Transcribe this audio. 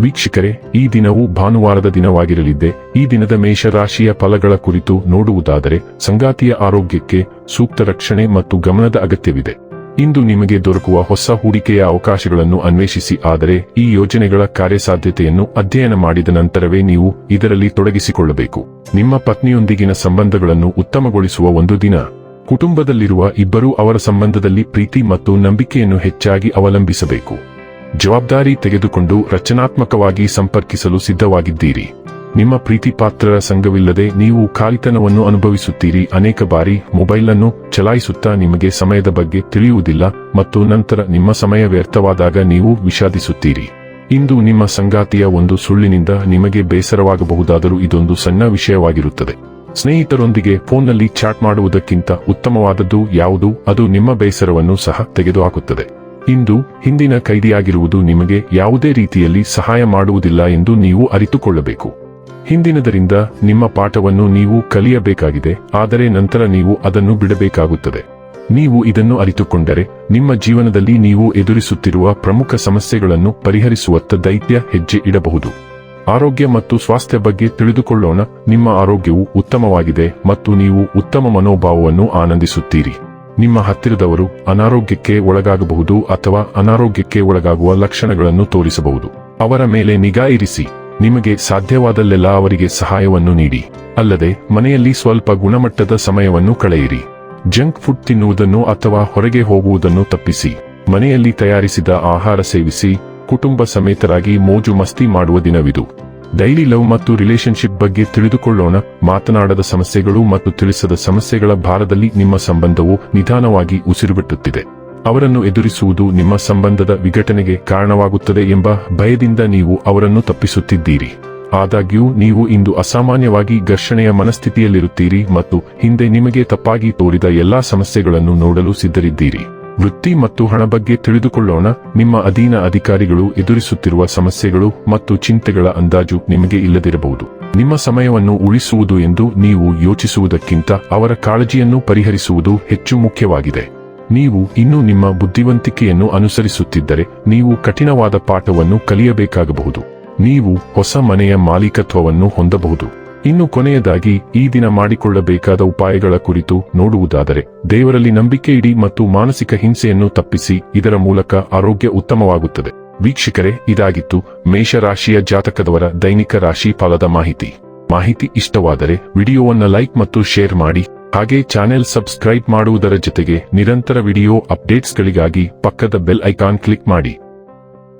ವೀಕ್ಷಕರೇ, ಈ ದಿನವು ಭಾನುವಾರದ ದಿನವಾಗಿರಲಿದೆ ಈ ದಿನದ ಮೇಷರಾಶಿಯ ಫಲಗಳ ಕುರಿತು ನೋಡುವುದಾದರೆ, ಸಂಗಾತಿಯ ಆರೋಗ್ಯಕ್ಕೆ ಸೂಕ್ತ ರಕ್ಷಣೆ ಮತ್ತು ಗಮನದ ಅಗತ್ಯವಿದೆ. ಇಂದು ನಿಮಗೆ ದೊರಕುವ ಹೊಸ ಹೂಡಿಕೆಯ ಅವಕಾಶಗಳನ್ನು ಅನ್ವೇಷಿಸಿ, ಆದರೆ ಈ ಯೋಜನೆಗಳ ಕಾರ್ಯಸಾಧ್ಯತೆಯನ್ನು ಅಧ್ಯಯನ ಮಾಡಿದ ನಂತರವೇ ನೀವು ಇದರಲ್ಲಿ ತೊಡಗಿಸಿಕೊಳ್ಳಬೇಕು. ನಿಮ್ಮ ಪತ್ನಿಯೊಂದಿಗಿನ ಸಂಬಂಧಗಳನ್ನು ಉತ್ತಮಗೊಳಿಸುವ ಒಂದು ದಿನ. ಕುಟುಂಬದಲ್ಲಿರುವ ಇಬ್ಬರೂ ಅವರ ಸಂಬಂಧದಲ್ಲಿ ಪ್ರೀತಿ ಮತ್ತು ನಂಬಿಕೆಯನ್ನು ಹೆಚ್ಚಾಗಿ ಅವಲಂಬಿಸಬೇಕು. ಜವಾಬ್ದಾರಿ ತೆಗೆದುಕೊಂಡು ರಚನಾತ್ಮಕವಾಗಿ ಸಂಪರ್ಕಿಸಲು ಸಿದ್ಧವಾಗಿದ್ದೀರಿ. ನಿಮ್ಮ ಪ್ರೀತಿಪಾತ್ರರ ಸಂಘವಿಲ್ಲದೆ ನೀವು ಖಾಲಿತನವನ್ನು ಅನುಭವಿಸುತ್ತೀರಿ. ಅನೇಕ ಬಾರಿ ಮೊಬೈಲ್ ಅನ್ನು ಚಲಾಯಿಸುತ್ತಾ ನಿಮಗೆ ಸಮಯದ ಬಗ್ಗೆ ತಿಳಿಯುವುದಿಲ್ಲ ಮತ್ತು ನಂತರ ನಿಮ್ಮ ಸಮಯ ವ್ಯರ್ಥವಾದಾಗ ನೀವು ವಿಷಾದಿಸುತ್ತೀರಿ. ಇಂದು ನಿಮ್ಮ ಸಂಗಾತಿಯ ಒಂದು ಸುಳ್ಳಿನಿಂದ ನಿಮಗೆ ಬೇಸರವಾಗಬಹುದಾದರೂ ಇದೊಂದು ಸಣ್ಣ ವಿಷಯವಾಗಿರುತ್ತದೆ. ಸ್ನೇಹಿತರೊಂದಿಗೆ ಫೋನ್ನಲ್ಲಿ ಚಾಟ್ ಮಾಡುವುದಕ್ಕಿಂತ ಉತ್ತಮವಾದದ್ದು ಯಾವುದು? ಅದು ನಿಮ್ಮ ಬೇಸರವನ್ನು ಸಹ ತೆಗೆದುಹಾಕುತ್ತದೆ. ಇಂದು ಹಿಂದಿನ ಕೈದಿಯಾಗಿರುವುದು ನಿಮಗೆ ಯಾವುದೇ ರೀತಿಯಲ್ಲಿ ಸಹಾಯ ಮಾಡುವುದಿಲ್ಲ ಎಂದು ನೀವು ಅರಿತುಕೊಳ್ಳಬೇಕು. ಹಿಂದಿನದರಿಂದ ನಿಮ್ಮ ಪಾಠವನ್ನು ನೀವು ಕಲಿಯಬೇಕಾಗಿದೆ, ಆದರೆ ನಂತರ ನೀವು ಅದನ್ನು ಬಿಡಬೇಕಾಗುತ್ತದೆ. ನೀವು ಇದನ್ನು ಅರಿತುಕೊಂಡರೆ ನಿಮ್ಮ ಜೀವನದಲ್ಲಿ ನೀವು ಎದುರಿಸುತ್ತಿರುವ ಪ್ರಮುಖ ಸಮಸ್ಯೆಗಳನ್ನು ಪರಿಹರಿಸುವತ್ತ ದೈತ್ಯ ಹೆಜ್ಜೆ ಇಡಬಹುದು. ಆರೋಗ್ಯ ಮತ್ತು ಸ್ವಾಸ್ಥ್ಯ ಬಗ್ಗೆ ತಿಳಿದುಕೊಳ್ಳೋಣ, ನಿಮ್ಮ ಆರೋಗ್ಯವು ಉತ್ತಮವಾಗಿದೆ ಮತ್ತು ನೀವು ಉತ್ತಮ ಮನೋಭಾವವನ್ನು ಆನಂದಿಸುತ್ತೀರಿ. ನಿಮ್ಮ ಹತ್ತಿರದವರು ಅನಾರೋಗ್ಯಕ್ಕೆ ಒಳಗಾಗಬಹುದು ಅಥವಾ ಅನಾರೋಗ್ಯಕ್ಕೆ ಒಳಗಾಗುವ ಲಕ್ಷಣಗಳನ್ನು ತೋರಿಸಬಹುದು. ಅವರ ಮೇಲೆ ನಿಗಾ ಇರಿಸಿ. ನಿಮಗೆ ಸಾಧ್ಯವಾದಲ್ಲೆಲ್ಲ ಅವರಿಗೆ ಸಹಾಯವನ್ನು ನೀಡಿ. ಅಲ್ಲದೆ, ಮನೆಯಲ್ಲಿ ಸ್ವಲ್ಪ ಗುಣಮಟ್ಟದ ಸಮಯವನ್ನು ಕಳೆಯಿರಿ. ಜಂಕ್ ಫುಡ್ ತಿನ್ನುವುದನ್ನು ಅಥವಾ ಹೊರಗೆ ಹೋಗುವುದನ್ನು ತಪ್ಪಿಸಿ. ಮನೆಯಲ್ಲಿ ತಯಾರಿಸಿದ ಆಹಾರ ಸೇವಿಸಿ. ಕುಟುಂಬ ಸಮೇತರಾಗಿ ಮೋಜು ಮಸ್ತಿ ಮಾಡುವ ದಿನವಿದು. ಡೈಲಿ ಲವ್ ಮತ್ತು ರಿಲೇಶನ್ಶಿಪ್ ಬಗ್ಗೆ ತಿಳಿದುಕೊಳ್ಳೋಣ, ಮಾತನಾಡದ ಸಮಸ್ಯೆಗಳು ಮತ್ತು ತಿಳಿಸದ ಸಮಸ್ಯೆಗಳ ಭಾರದಲ್ಲಿ ನಿಮ್ಮ ಸಂಬಂಧವು ನಿಧಾನವಾಗಿ ಉಸಿರುಬಿಟ್ಟುತ್ತಿದೆ. ಅವರನ್ನು ಎದುರಿಸುವುದು ನಿಮ್ಮ ಸಂಬಂಧದ ವಿಘಟನೆಗೆ ಕಾರಣವಾಗುತ್ತದೆ ಎಂಬ ಭಯದಿಂದ ನೀವು ಅವರನ್ನು ತಪ್ಪಿಸುತ್ತಿದ್ದೀರಿ. ಆದಾಗ್ಯೂ, ನೀವು ಇಂದು ಅಸಾಮಾನ್ಯವಾಗಿ ಘರ್ಷಣೆಯ ಮನಸ್ಥಿತಿಯಲ್ಲಿರುತ್ತೀರಿ ಮತ್ತು ಹಿಂದೆ ನಿಮಗೆ ತಪ್ಪಾಗಿ ತೋರಿದ ಎಲ್ಲಾ ಸಮಸ್ಯೆಗಳನ್ನು ನೋಡಲು ಸಿದ್ಧರಿದ್ದೀರಿ. ವೃತ್ತಿ ಮತ್ತು ಹಣ ಬಗ್ಗೆ ತಿಳಿದುಕೊಳ್ಳೋಣ. ನಿಮ್ಮ ಅಧೀನ ಅಧಿಕಾರಿಗಳು ಎದುರಿಸುತ್ತಿರುವ ಸಮಸ್ಯೆಗಳು ಮತ್ತು ಚಿಂತೆಗಳ ಅಂದಾಜು ನಿಮಗೆ ಇಲ್ಲದಿರಬಹುದು. ನಿಮ್ಮ ಸಮಯವನ್ನು ಉಳಿಸುವುದು ಎಂದು ನೀವು ಯೋಚಿಸುವುದಕ್ಕಿಂತ ಅವರ ಕಾಳಜಿಯನ್ನು ಪರಿಹರಿಸುವುದು ಹೆಚ್ಚು ಮುಖ್ಯವಾಗಿದೆ. ನೀವು ಇನ್ನೂ ನಿಮ್ಮ ಬುದ್ಧಿವಂತಿಕೆಯನ್ನು ಅನುಸರಿಸುತ್ತಿದ್ದರೆ ನೀವು ಕಠಿಣವಾದ ಪಾಠವನ್ನು ಕಲಿಯಬೇಕಾಗಬಹುದು. ನೀವು ಹೊಸ ಮನೆಯ ಮಾಲೀಕತ್ವವನ್ನು ಹೊಂದಬಹುದು. ಇನ್ನು ಕೊನೆಯದಾಗಿ, ಈ ದಿನ ಮಾಡಿಕೊಳ್ಳಬೇಕಾದ ಉಪಾಯಗಳ ಕುರಿತು ನೋಡುವುದಾದರೆ, ದೇವರಲ್ಲಿ ನಂಬಿಕೆ ಇಡಿ ಮತ್ತು ಮಾನಸಿಕ ಹಿಂಸೆಯನ್ನು ತಪ್ಪಿಸಿ, ಇದರ ಮೂಲಕ ಆರೋಗ್ಯ ಉತ್ತಮವಾಗುತ್ತದೆ. ವೀಕ್ಷಕರೇ, ಇದಾಗಿತ್ತು ಮೇಷರಾಶಿಯ ಜಾತಕದವರ ದೈನಿಕ ರಾಶಿ ಫಲದ ಮಾಹಿತಿ. ಮಾಹಿತಿ ಇಷ್ಟವಾದರೆ, ವಿಡಿಯೋವನ್ನು ಲೈಕ್ ಮತ್ತು ಶೇರ್ ಮಾಡಿ, ಹಾಗೆ ಚಾನೆಲ್ ಸಬ್ಸ್ಕ್ರೈಬ್ ಮಾಡುವುದರ ಜೊತೆಗೆ ನಿರಂತರ ವಿಡಿಯೋ ಅಪ್ಡೇಟ್ಸ್ಗಳಿಗಾಗಿ ಪಕ್ಕದ ಬೆಲ್ ಐಕಾನ್ ಕ್ಲಿಕ್ ಮಾಡಿ.